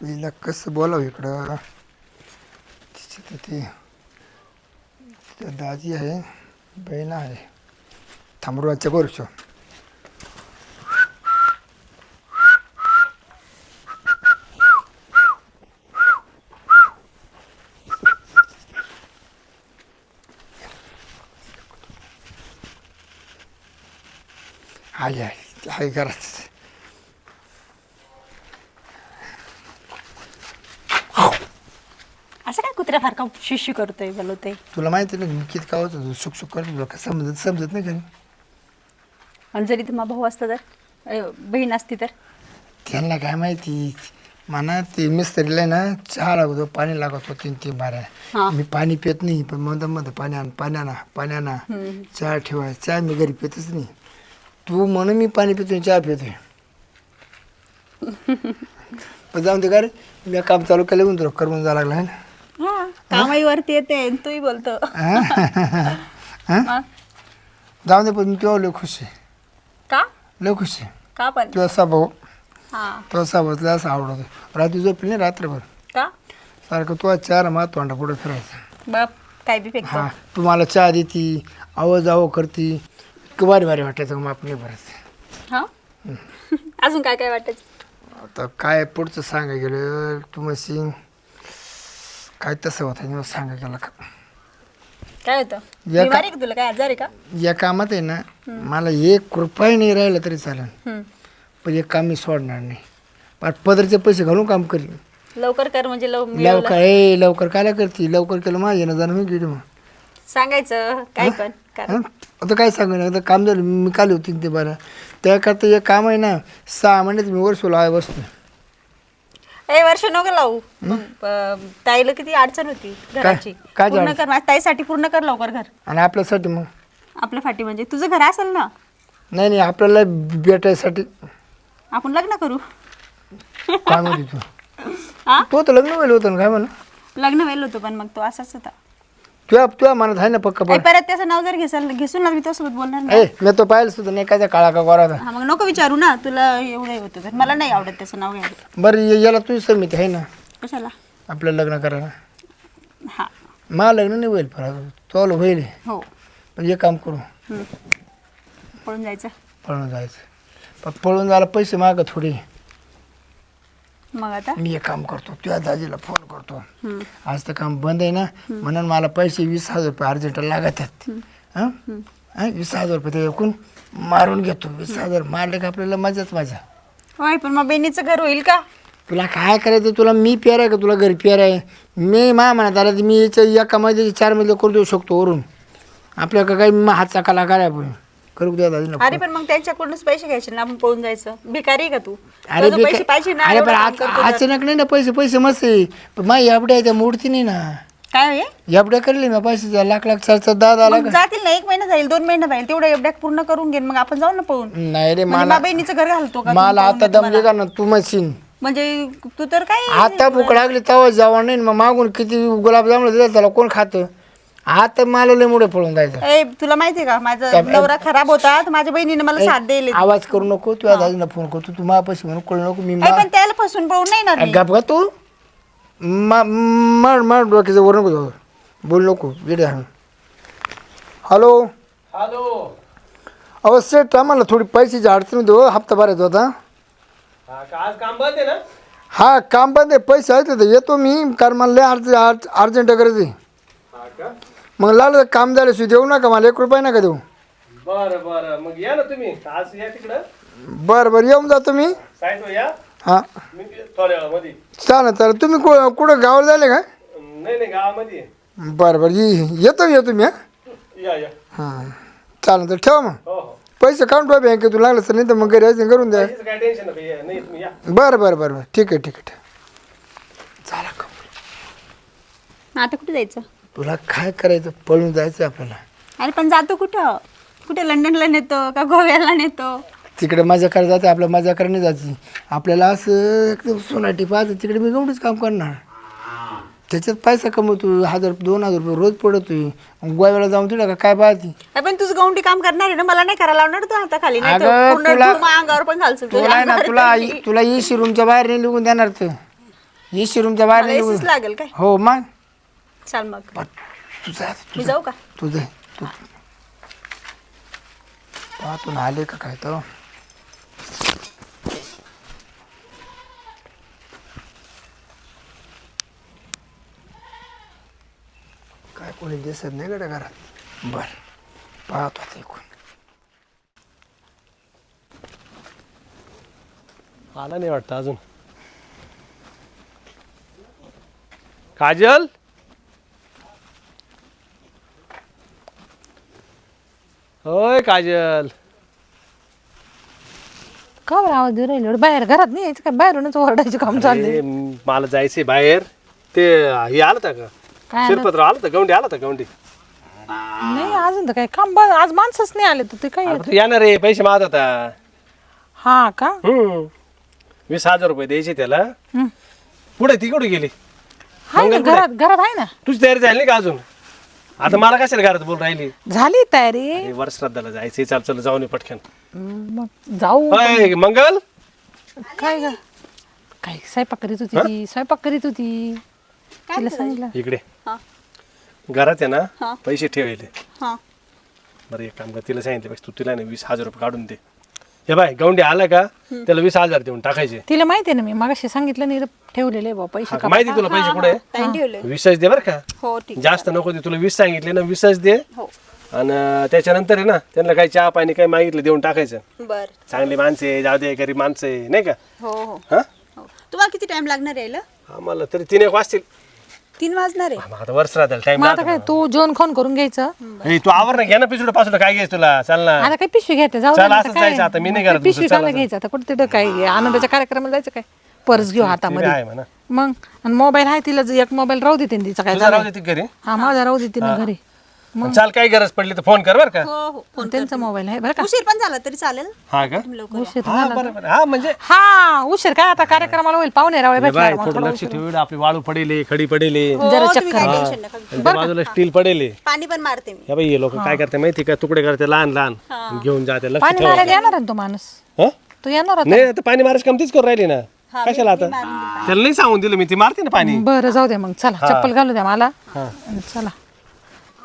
हिला कसं बोलावं इकडं? तिची तर ती तिथं दाजी आहे बहीण आहे. थांबरुवाच्या गोरशो आली आली आहे घरात असं काय कुत्र्यासारखा शिशी करतोय बोलवतोय तुला माहिती ना मी किती कावत होतो सुख सुख करत होतो का समजत समजत नाही का आणि जरी तुम्हा भाऊ असता तर अ, बहीण असती तर? त्यांना काय माहिती म्हणा ते मिस्त्रीला ना चहा लागतो पाणी लागत होतं तीन तीन बाऱ्या हा. मी पाणी पित नाही पण मध्ये मध्ये पाणी आण पाणी आणा पाणी आणा. चहा ठेवा चहा मी घरी पितच नाही. तू म्हणून मी पाणी पितोय चहा पितोय. पण जाऊन दे का रे मी काम चालू केलं म्हणतो करमून जावं लागलं आहे ना? हा कामाईवरती येते आणि तूही बोलतो. मग? जाऊन दे पण तेव्हा लय खुश आहे. का? लय खुश आहे. का पण? तुझा स्वभाव. हा. तुझा स्वभाव असं आवडतो. रात्री झोपली नाही रात्रभर. का? सारखं तू चार मा तोंडा पुढे फिरायचं. बाप काय बी फेकतो. हा तू मला चहा देती आवाज आव करती. इतकं भारी भारी वाटायचं मग आपण नाही भरत. हा? अजून काय काय वाटायचं? आता काय पुढचं सांगा गेलं तू काय तसं होतं मी सांगा गेलं का? काय होतं? या का- बिमारी का तुला? काय आजार आहे का? या कामात आहे ना मला एक रुपये नाही राहिलं तरी चालेल. हम्म. पण एक काम मी सोडणार नाही. पण पदरचे पैसे घालून काम करीन. लवकर कर म्हणजे लव मिळवलं. लवकर ए लवकर काय करते? लवकर केलं माझ्या येणं जाणं मी गेली मग. सांगायचं काय पण कर. हं? आता काय सांगू ना आता काम झालं मी काल होती ते बरं. त्याकरता एक काम आहे ना सहा महिन्यात मी वर्षोला आहे बसतो ए वर्ष नको लावू. ताईला किती अडचण होती घराची. काय पूर्ण? कर माझ्या ताईसाठी पूर्ण कर लवकर घर. आणि आपल्यासाठी मग? आपल्या फाटी म्हणजे. तुझं घर असेल ना? नाही नाही आपल्याला भेटायसाठी. आपण लग्न करू. काय म्हणते तू? हा तो तर लग्न व्हायला होतं ना काय म्हणा लग्न वेल होतो पण मग तो असाच होता. तुझ्या तुझ्या मनात आहे ना पक्का पण. परत त्याचं नाव जर घेसाल घेसून ना मी त्यासोबत बोलणार नाही. ए मी तो पाहिलं सुद्धा नाही काय काळा का गोरा होता. हा मग नको विचारू ना तुला एवढं होतं तर मला नाही आवडत त्याचं नाव घ्यायला. बरं ये- याला तुझी समिती आहे ना. कशाला? आपलं लग्न करायला. हा. मला लग्न नाही होईल परत तो होईल. हो. पण एक काम करू. हम्म. पळून जायचं. पळून जायचं. पण पळून जायला पैसे माग थोडे. मग आता? मी एक काम करतो तुझ्या दाजीला फोन करतो. आज तर काम बंद आहे ना म्हणून मला पैसे वीस हजार रुपये अर्जंट लागत आहेत. हं? हं? वीस हजार रुपये ते एकूण मारून घेतो. वीस हजार मारले का आपल्याला मजाच माझा होय पण मग बहिणीचं घर होईल का? तुला काय करायचं? तुला मी पेर आहे का? तुला घरी पेर आहे? मी मा म्हणत आला तर मी याच्या एका मध्ये चारमध्ये करू देऊ शकतो वरून. आपल्या का काही मा- हातचा कलाकार आहे आपण करू द्या दाजीला अरे पण मग त्यांच्याकडूनच पैसे घ्यायचे ना आपण पळून जायचं. भिकारी आहे का तू? अरे तुला पैसे पाहिजे ना अरे एवढं पण काम अच- करतो तर. अचानक नाही ना पैसे पैसे मस्त आहे. पण माझी एवढ्या त्या मूर्ती नाही ना. काय होय एवढ्या करले ना पैसे लाख लाख चार चार दहा दहा मग लाख. जातील ना एक महिना जाईल दोन महिना जाईल तेवढं एवढ्या पूर्ण करून घेईन मग आपण जाऊ ना पळून. नाही रे म्हणजे मला बहिणीचं घर घालतो का मला आता दमले का ना तू मशीन म्हणजे तू तर काय आता भूक लागली तेव्हा जेव्हा नाही मग मागून किती गुलाबजामुन दिलं त्याला कोण खातं? आता मला लय मुळे पळून जायचं. ए तुला माहितीये का? माझा नवरा खराब होता तर माझ्या बहिणीने मला साथ दिली. आवाज करू नको तुझ्या दाजीला फोन करतो तू माझ्यापाशी म्हणून कळू नको मी ए, पण त्याला फसून पळून नाही ना गप का तू. मार मार डोक्याचं वर नको जाऊ. बोल नको हा हॅलो? हॅलो. अहो सेट आम्हाला थोडी पैशाची अडचण होती हो हप्ता भरायचा होता. हा का आज काम बंद आहे ना? हा काम बंद आहे पैसे आहेत तर येतो मी कारण मला लय अर्ज अर्ज अर्जंट करायचं आहे. हा का? मग लागलं तर काम झाल्याशिवाय देऊ नका मला एक रुपये नका देऊ. बरं बरं. मग या ना तुम्ही. आज या तिकडं. बरं बरं. येऊन जातो मी साईडवर या. हां. मी थोड्या वेळामध्ये चालेल चालेल. तुम्ही कु कुठं गावाला झाले का? नाही नाही गावामध्ये. आहे. बरं बरं. ये- येतो येतो मी हां. या या. हां. चालेल तर ठेवा मग. हो हो. पैसे काढून ठेवा बँकेतून लागलं तर नाही तर मग घरी यायचं करून द्या. पैशाचं काय टेन्शन नका या. नाही तुम्ही या. बरं बरं बरं बरं. ठीक आहे ठीक आहे ठीक आहे. झाला का? आता कुठे जायचं? तुला काय करायचं? पळून जायचं आपल्याला. अरे पण जातो कुठं? कुठे लंडनला नेतो का गोव्याला नेतो? तिकडे मजा करायला जाते आपल्याला मजा करणे जायची आपल्याला असं एकदम सोनाटी पाहतं तिकडे मी एवढंच काम करणार. त्याच्यात पैसा कमवतो हजार दोन हजार रुपये रोज पडतोय. गोव्याला जाऊन तिला का काय पाहती? अरे पण तुझं गौंडी काम करणार आहे ना? मला नाही करायला लावणार तू आता खाली. नाही तर अगं, पूर्ण तुला- माझ्या अंगावर पण घालशील. तुझ्या तुला आहे ना अंगावर तुला. तुला इशी रूमच्या बाहेर नाही निघून देणार तर एसी रूमच्या बाहेर मला नाही. लागेल काय? हो मग? चाल मग तुझा मी जाऊ का तुझं तू पाहतून आले का काय तर काय कोणी दिसत नाही गड्या घरात बर पाहतो आता कोण आला नाही वाटतं अजून काजल होय काजल. का बरं आवाज देऊ राहिले? बाहेर घरात नाही यायचं काय? बाहेरूनच ओरडायचं काम चाललंय अरे, म- मला जायचंय बाहेर. ते हे आलं होतं का? काय आलं? शिरपत्र आलं होतं गवंडी आलं होतं गवंडी. नाही अजून तर काय काम बंद आज माणसंच नाही आले तर ते काय अरे, तू येणार रे पैसे मागत होता. हा का? हम्म. वीस हजार रुपये द्यायचे त्याला. हम्म. पुढे ती कुठे गेली? आहे ना घरात घरात आहे ना. तुझी तयारी झाली नाही का अजून? आता मला कशाला घरात बोल राहिली? झाली तयारी. वर श्रद्धाला जायचंय. चाल चल जाऊन ये पटकन. मग जाऊ. मंगल? काय ग? काय स्वयंपाक करीत होती ती स्वयंपाक करीत होती. तिला सांगितलं. इकडे. हा. घरात आहे हा. ना पैसे ठेवायले. हा. बरं एक काम कर तिला सांगितलं पाहिजे तू तिला ना वीस हजार रुपये काढून दे. हे बाय गवंडी आला का? त्याला वीस हजार देऊन टाकायचे. तिला माहिती आहे ना मी मागाशी सांगितलं नाही ठेवलेले बा पैसे माहिती तुला पैसे कुठे? टाइम ठेवले. वीसच दे बरं का? हो ठीक जास्त नको दे तुला वीस सांगितले ना वीसच दे. हो. आणि त्याच्यानंतर आहे ना त्यांना काही चहा पाणी काही मागितलं देऊन टाकायचं. बर. चांगली माणसं आहे जाऊ दे गरीब माणसं आहे नाही का? हो हो. हा? हो. तुम्हाला किती टाइम लागणार यायला? आम्हाला तरी तीन एक वाजतील. तीन वाजणार आहे. मग आता वर्ष राहतील टाइम मग आता काय तू जेवण खाऊन करून घ्यायचं? तू आवर ना घे ना पिसुडपासून काय घ्यायचं तुला? चाल ना. आता काय पिशवी घ्यायचं जाऊ दे चल, ना, असंच आता काय? जायचं आता, मी नाही करत पिशवी खायला घ्यायचं आता कुठे तिथं काय आनंदाच्या कार्यक्रमाला जायचं काय? पर्स घेऊ ते हातामध्ये. आहे म्हणा. मग आणि मोबाईल आहे तिला जे एक मोबाईल राहू देते ना तिचा काय तुझा राहू दे ती घरी? हा माझा राहू देते ना घरी. चाल काही गरज पडली तर फोन कर बरं का. हो हो. फोन त्यांचा मोबाईल आहे बरं का? उशीर पण झाला तरी चालेल. हा का? लवकर उशीर हा बरं बरं. हा म्हणजे हा उशीर काय आता कार्यक्रमाला होईल? पाहुणे रावळे हे थोडं लक्ष ठेव आपली वाळू पडेले खडी पडेले. हो, जरा तुम्ही चक्कर काय टेन्शन नका घेऊ. त्या बाजूला स्टील पडेले. पाणी पण मारते मी. हे बाई हे लोक काय करते माहिती का? तुकडे करते लहान लहान. घेऊन जाते लक्ष पाणी ठेवा मारायला येणार आहे तो माणूस? हं? तो येणार होता? नाही आता पाणी मारायची कमतीच करून राहिली ना. कशाला आता? त्याला नाही सांगून दिलं मी ती मारते ना पाणी. बरं जाऊ दे मग. चला चप्पल घालू द्या मला. चला.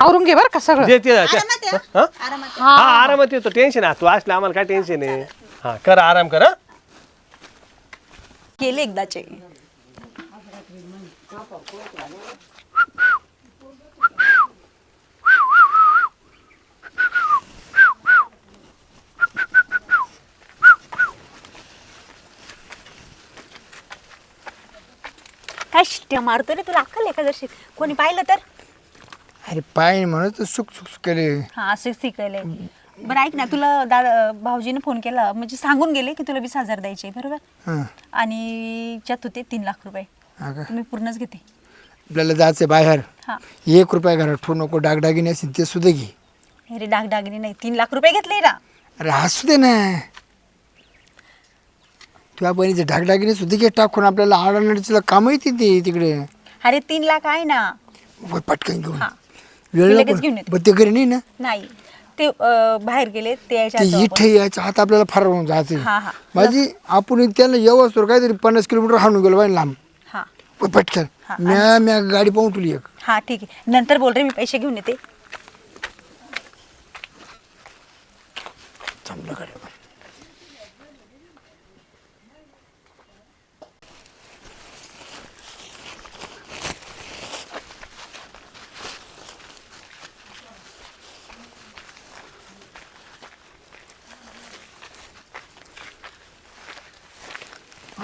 आवरून घे बरं का सगळं. दे ते- ते- आरामात या. हं? आरामात हा आरामात येतो. टेन्शन आहे. तू असले आम्हाला काय टेन्शन आहे? हा कर आराम कर. हं? केले एकदाचे. काय शिट्ट्या मारतो रे? तुला अक्कल आहे का जशी? कोणी पाहिलं तर? अरे पाय म्हणत तर सुख सुख केले. हा असं शिकवलंय बरं ऐक ना तुला दादा भाऊजीने फोन केला. म्हणजे सांगून गेले की तुला वीस हजार द्यायचे बरोबर? हां. आणि त्यात होते तीन लाख रुपये. हा का? मी पूर्णच घेते. आपल्याला जायचं बाहेर. हा. एक रुपया घरात ठेवू नको डागडागिने असेल ते सुद्धा घे. अरे डागडागिनी नाही तीन लाख रुपये घेतले ना. अरे हसू दे ना तुझ्या बहिणीचे डागडागिने सुद्धा घे टाकून आपल्याला आडानडीला काम येते ते तिकडे. अरे तीन लाख आहे ना. वय पटकन घेऊन. हा. वेळ मी लगेच. घेऊन येते. ते घरी नाही ना? नाही. ते अं, बाहेर गेले ते यायच्या ते आधी इथे यायचं आता आपल्याला फार होऊन जायचं हा, हा. माझी आपण त्याला येवस्तोर काहीतरी पन्नास किलोमीटर हाणून गेलो बाई लांब. हा. पटकन. हा, म्या म्या गाडी पाहून तुली एक. हा ठीक आहे. नंतर बोल रे मी पैसे घेऊन येते. थांबलं गाडी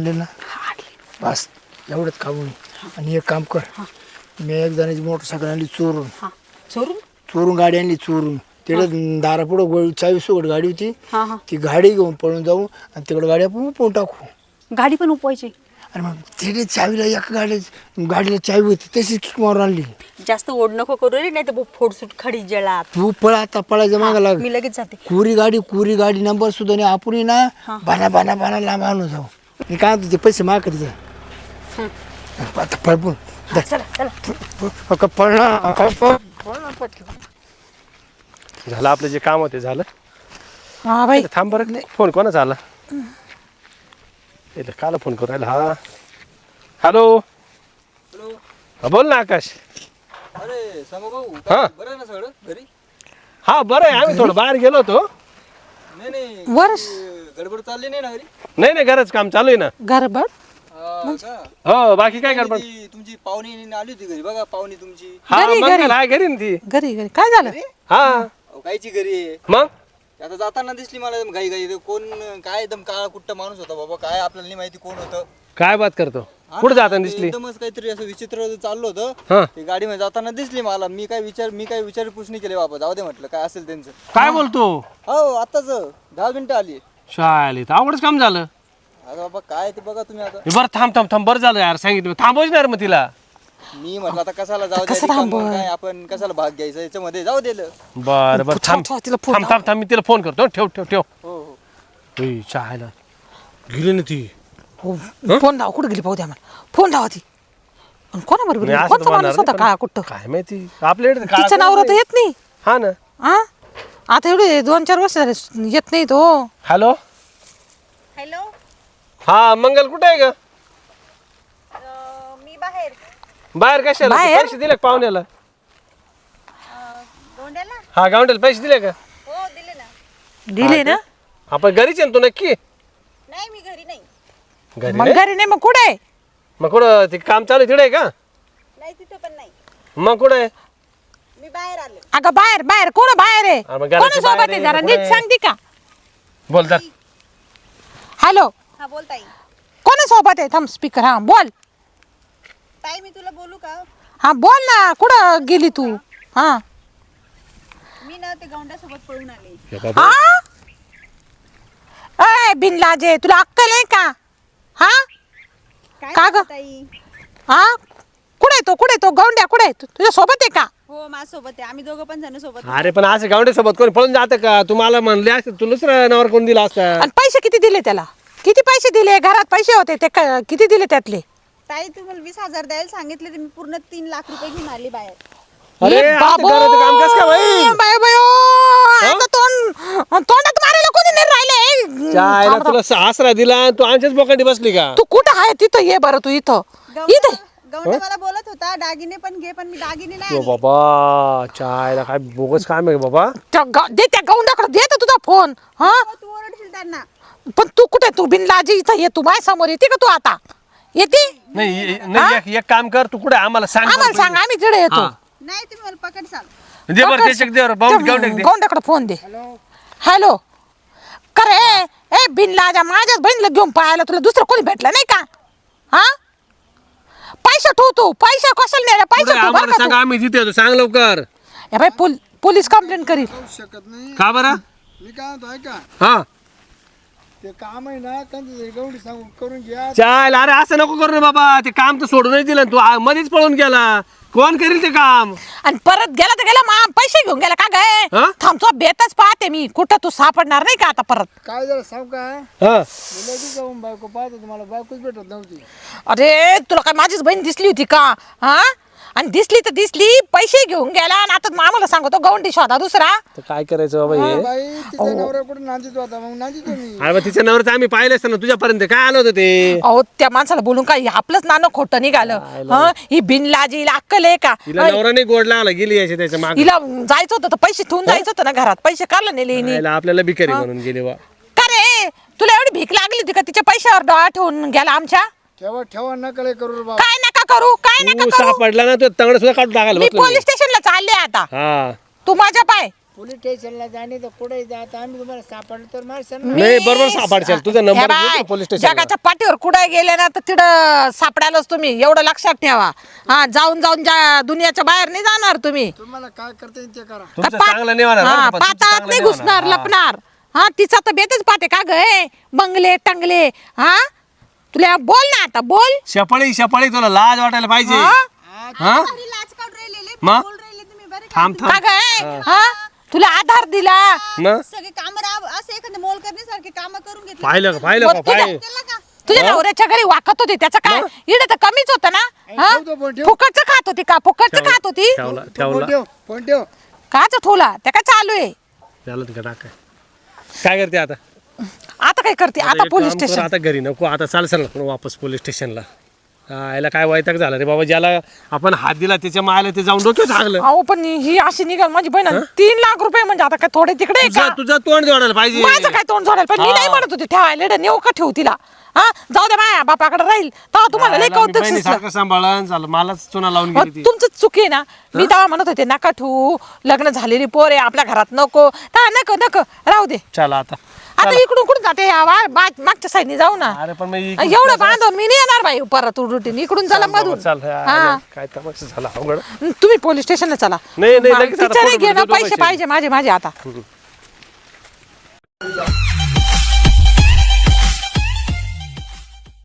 आणले ना बस एवढंच काम होईल आणि एक काम कर मी एक जणाची मोटरसायकल आणली चोरून चोरून? चोरून गाडी आणली चोरून. तिकडे दारापुढं गोळी चाळीस सोबत गाडी होती. हा हा. ती गाडी घेऊन पळून जाऊ आणि तिकडे गाडी आपण उपवून टाकू. गाडी पण उपवायची. आणि मग तिथे चावीला एका गाडी गाडीला चावी होती तशीच किक मारून आणली. जास्त ओढ नको करू रे नाही तर फोडसूट खडी जळात. तू पळ आता पळायचं मागा लाग. मी लगेच जाते. कुरी गाडी कुरी गाडी नंबर सुद्धा नाही आपण ना बाना बाना बाना लांब आणून जाऊ. मी काय म्हणतो ते पैसे माग तिथे आता पळपून. चला चला. पळ ना. पळ ना पटकन. झालं आपलं जे काम होते झालं? हा बाई. थांब बरं. फोन कोणाचा आला? इथं काला फोन करू राहिला हा. हॅलो. हा, बोल ना आकाश. अरे सांगू भाऊ हा. बरं आहे ना सगळं? घरी? हा बरं आहे. आम्ही थोडं बाहेर गेलो होतो. नाही नाही. वर्ष. गडबड चालली नाही ना घरी? नाही नाही घरच काम चालू आहे ना. गरबड हा, का? हो बाकी काय गडबड? ती तुमची पाहुणी आली होती घरी बघा पाहुणी तुमची. हा घरी, मंगल घरी. आहे घरी ना ती. घरी घरी. काय झालं? हा. अहो, कायची घरी आहे. मग? आता जाताना दिसली मला एकदम घाई. घाई कोण काय एकदम काळा कुट्ट माणूस होता बाबा? काय आपल्याला नाही माहिती कोण होतं. काय बात करतो? हा कुठं ना, जाताना ते दिसली? एकदमच काहीतरी असं विचित्र चाललं होतं. हा. ते गाडीमध्ये जाताना दिसली मला. मी काय विचार मी काय विचारपूस नाही केली बाबा. जाऊ दे म्हटलं. काय असेल त्यांचं. काय बोलतो? हो आताच. दहा मिनिटं आली. शाळेत. अवघडच काम झालं. आता बाबा काय ते बघा तुम्ही आता. बरं थांब थांब थांब. बरं झालं यार सांगितलं. थांबवच नाही मग तिला. मी म्हटलं आता कशाला जाऊ कसं द्या थांबवं? काय आपण कशाला भाग घ्यायचा याच्यामध्ये जाऊ दिलं बरं बरं थांब. तिला फोन? थांब थांब थांब मी तिला फोन करतो. ठेव ठेव ठेव. हो हो. उई, शाळेला. गेली ना ती. हो, फोन लावा. कुठे गेली पाहू द्या मला फोन लावा ती. आणि कोणाबरोबर नाही, गेली? असं तर कोणता म्हणणार माणूस होता नाही, काळा पण कुठं? काय माहिती? आपल्याकडे तिचा नवरा तर कोण येत नाही. नाही. हा ना. हा आता एवढे दोन चार वर्ष झाले येत नाही तो हॅलो? हॅलो? हा मंगल कुठे आहे ग? मी बाहेर. बाहेर कशाला? बाहेर? पैसे दिले का पाहुण्याला? गोंड्याला? हा गावंड्याला पैसे दिले का? हो दिले ना. दिले ना? आपण घरीच आहे ना तू नक्की? नाही मी घरी नाही. घरी मग नाही? घरी नाही मग कुठे आहे? मग कुठं ते काम चालू आहे तिकडे आहे का? नाही तिथं पण नाही. मग कुठं आहे? मी बाहेर आले. अगं बाहेर बाहेर. कोण बाहेर आहे? हा, मग घराच्या कोणी सोबत आहे आहे, जरा नीट कुठे? सांगते का? बोल तर. हॅलो. हा बोल ताई. कोणी सोबत आहे? थांब स्पीकर हा बोल. ताई मी तुला बोलू का? हा बोल ना. कुठं गेली तू? हा. मी ना ते गौंड्यासोबत पळून आले. हे अय बिनलाजे तुला अक्कल आहे का? हा? काय का ग? सांगू ताई? हा? कुठे तो? कुठे तो? गौंड्या कुठे तू तुझ्या सोबत आहे का? हो माझ्यासोबत आहे. आम्ही दोघं पण जण सोबत अरे पण असं गावडे सोबत कोणी पळून जातं का? तुम्हाला म्हणले असते तुला दुसरा नवर कोण दिला असता? आणि पैसे किती दिले त्याला? किती पैसे दिले? घरात पैसे होते ते क- किती दिले त्यातले? ताई तुम्हाला वीस हजार द्यायला सांगितले तर मी पूर्ण तीन लाख रुपये घेऊन आली बाहेर. अरे ए आता बाबो! घराचं काम कसं काय होईल? बायो, बायो! आता तोंड तोंडात मारायला कोणी नाही राहिले? चायला तुला आसरा दिला आणि तू आमच्याच बोकांडी बसली का? तू कुठं आहे? तिथं ये बरं तू इथं. इथे. मला बोलत होता दागिने पण घे पण मी दागिने नाही ओ आणले. बाबा चायला काय बोगस काम आहे बाबा? त्या गा- दे त्या गौंडाकडे दे तर तुझा फोन हा? हो, तू ओरडशील त्यांना. पण तू कुठे तू बिनलाजी इथं ये तू माझ्यासमोर येते का तू आता? येते? नाही ए- नाही एक- एक काम कर तू कुठे आम्हाला सांग आम्हाला सांग आम्ही तिकडे येतो. हा. नाही तुम्ही मला पकड चाल. दे बरं त्याच्या दे बरं भाऊ घेऊन टाक दे. गौंडाकडे फोन दे. हॅलो. करे ए बिनलाजा माझ्याच बहिणीला घेऊन पाहायला तुला दुसरं कोणी भेटलं नाही का? हा? पैसे ठेव तू पैसे कशाला नाही रे? पैसे ठेव आम्हाला बरं का सांग तू आम्ही तिथे होतो सांग लवकर. या बाई पोल- पोलीस कंप्लेंट करील. शकत नाही. का बरं? मी काय म्हणतो ऐका. हा. ते काम आहे ना त्यांचं गवडी सांगून करून घ्या. चाल अरे असं नको करू रे बाबा ते काम तर सोडूनच दिलं तू. आ- मध्येच पळून गेला. कोण करील ते काम? आणि परत गेला तर गेला मा पैसे घेऊन गेला. का गे हा? थांबतो बेतच पाहते मी. कुठं तू सापडणार नाही का आता परत? काय झालं सांग का? हा. जाऊन बायको पाहत होती मला बायकोच भेटत नव्हती. अरे तुला काय माझीच बहीण दिसली होती का? हा? आणि दिसली तर दिसली पैसे घेऊन गेला आणि आता आम्हाला सांगतो गवंडी शोधा दुसरा. तर काय करायचं बाबा हे? बाई तिचा नवरा कुठे नांदित होता मग नांदितो मी. अरे बा, तिच्या नवरच आम्ही पाहिले असतं ना तुझ्यापर्यंत काय आलं होतं ते? अहो त्या माणसाला बोलून काय आपलंच नाणं खोटं निघालं. हा ही बिनलाजी हिला अक्कल आहे का? तिला नवरा नाही गोड लागला गेली याच्या त्याच्यामागे. हिला जायचं होतं तर पैसे ठेवून जायचं होतं ना घरात. पैसे काढलं नेले हिने. आपल्याला बिकारी म्हणून गेली बा. का रे? तुला एवढी भीक लागली होती का? तिच्या पैशावर डोळा ठेवून गेला आमच्या? ठेवा ठेवा नकळे करू रे बाबा. काय करू? काय नका करू? सापडला ना तो तंगड सुद्धा काढून टाकायला मी बसलो मी. पोलीस स्टेशनला चालले आता. हा. तू माझ्या पाय. पोलीस स्टेशनला जाणे तर कुठे जात आम्ही तुम्हाला सापडलं तर मारशाल ना. नाही बरोबर सापडशाल. तुझा हे नंबर बाय, पोलीस स्टेशन जगाच्या पाठीवर कुठे गेले ना तर तिथं सापडायलाच तुम्ही. एवढं लक्षात ठेवा. हा जाऊन जाऊन जा दुनियाच्या बाहेर नाही जाणार तुम्ही. तुम्हाला काय करता येईल ते करा. तुमचं पा- चांगलं नाही होणार हा, बरं का, पण तुमचं पाताळात चांगलं नाही नाही घुसणार होणार. लपणार. हा तिचा तर बेतच पाहते का ग हे? बंगले टंगले. हा? तुला बोल ना आता बोल. शपळी शपळी तुला लाज वाटायला पाहिजे. हा? हा? मग? का? थांब का थांब. ग हे? हा? तुला आधार दिला. मग? सगळे काम असं एखादं मोल करण्यासारखे काम करून घेतले. पाहिलं का पाहिलं मग का तुझ्या- पाहिलं. केलं का? तुझ्या नवऱ्याच्या घरी वाकत होती त्याचं काय? इकडे तर कमीच होतं ना? हा? फोन ठेव. फुकटचं खात होती का? फुकटचं खात होती? ठेवला फोन ठेवला. ठेव फोन ठेव. काच ठोला त्या काय चालू आहे? का काय करते आता? आता काय करते? आता एक पोलीस काम कर, स्टेशन आता घरी नको आता चाल चल आपण वापस पोलीस स्टेशनला हा, याला काय वैताग झाला रे बाबा ज्याला आपण हात दिला त्याच्या मायला ते जाऊन डोक्यात झागलं अहो पण ही अशी निघाल माझी बहीण तीन लाख रुपये म्हणजे आता काय थोडे तिकडे आहे तुझं का? तुझं तोंड जोडायला पाहिजे. माझं काय तोंड जोडायला पण मी नाही म्हणत होते ठेवायला इकडे नेऊ का ठेवू तिला? हा जाऊ दे माया बापाकडे राहील. तेव्हा तुम्हाला लय कौतुक सुचलं. सारखं सांभाळून झालं मलाच चुना लावून अहो, गेली ती. तुमचंच चुकी आहे ना? मी तेव्हा म्हणत होते नका ठेवू लग्न झालेली पोर आहे आपल्या घरात नको. तेव्हा नको नको राहू दे. चला आता. आता इकडून कुठून जाते? ह्या वा- बा- मागच्या साईडने जाऊ ना. अरे पण इकडून एवढं बांधव मी नाही येणार बाई परत उलटून. इकडून चला मधून. चल. हा. काय तमाशा झाला? अवघड. तुम्ही पोलीस स्टेशनला चला. नाही, नाही, लगेच आता बिचारे फोटो घे ना बिटो पैसे पैसे. पाहिजे माझे माझे आता.